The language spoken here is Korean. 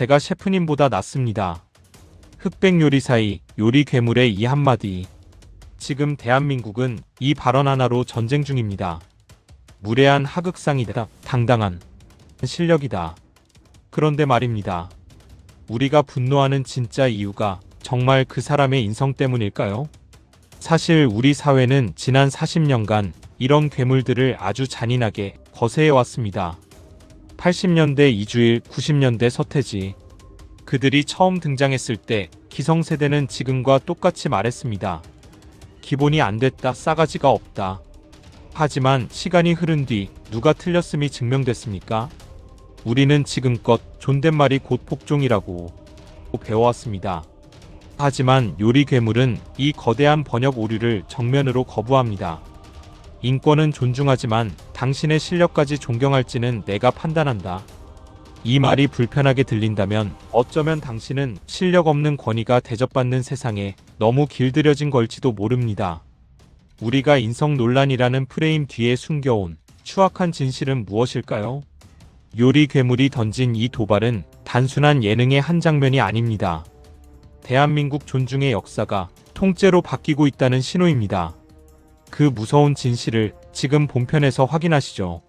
제가 셰프님보다 낫습니다. 흑백 요리사의 요리 괴물의 이 한마디. 지금 대한민국은 이 발언 하나로 전쟁 중입니다. 무례한 하극상이다. 당당한 실력이다. 그런데 말입니다. 우리가 분노하는 진짜 이유가 정말 그 사람의 인성 때문일까요? 사실 우리 사회는 지난 40년간 이런 괴물들을 아주 잔인하게 거세해 왔습니다. 80년대 이주일, 90년대 서태지. 그들이 처음 등장했을 때 기성세대는 지금과 똑같이 말했습니다. 기본이 안 됐다, 싸가지가 없다. 하지만 시간이 흐른 뒤 누가 틀렸음이 증명됐습니까? 우리는 지금껏 존댓말이 곧 복종이라고 배워왔습니다. 하지만 요리 괴물은 이 거대한 번역 오류를 정면으로 거부합니다. 인권은 존중하지만 당신의 실력까지 존경할지는 내가 판단한다. 이 말이 불편하게 들린다면 어쩌면 당신은 실력 없는 권위가 대접받는 세상에 너무 길들여진 걸지도 모릅니다. 우리가 인성 논란이라는 프레임 뒤에 숨겨온 추악한 진실은 무엇일까요? 요리 괴물이 던진 이 도발은 단순한 예능의 한 장면이 아닙니다. 대한민국 존중의 역사가 통째로 바뀌고 있다는 신호입니다. 그 무서운 진실을 지금 본편에서 확인하시죠.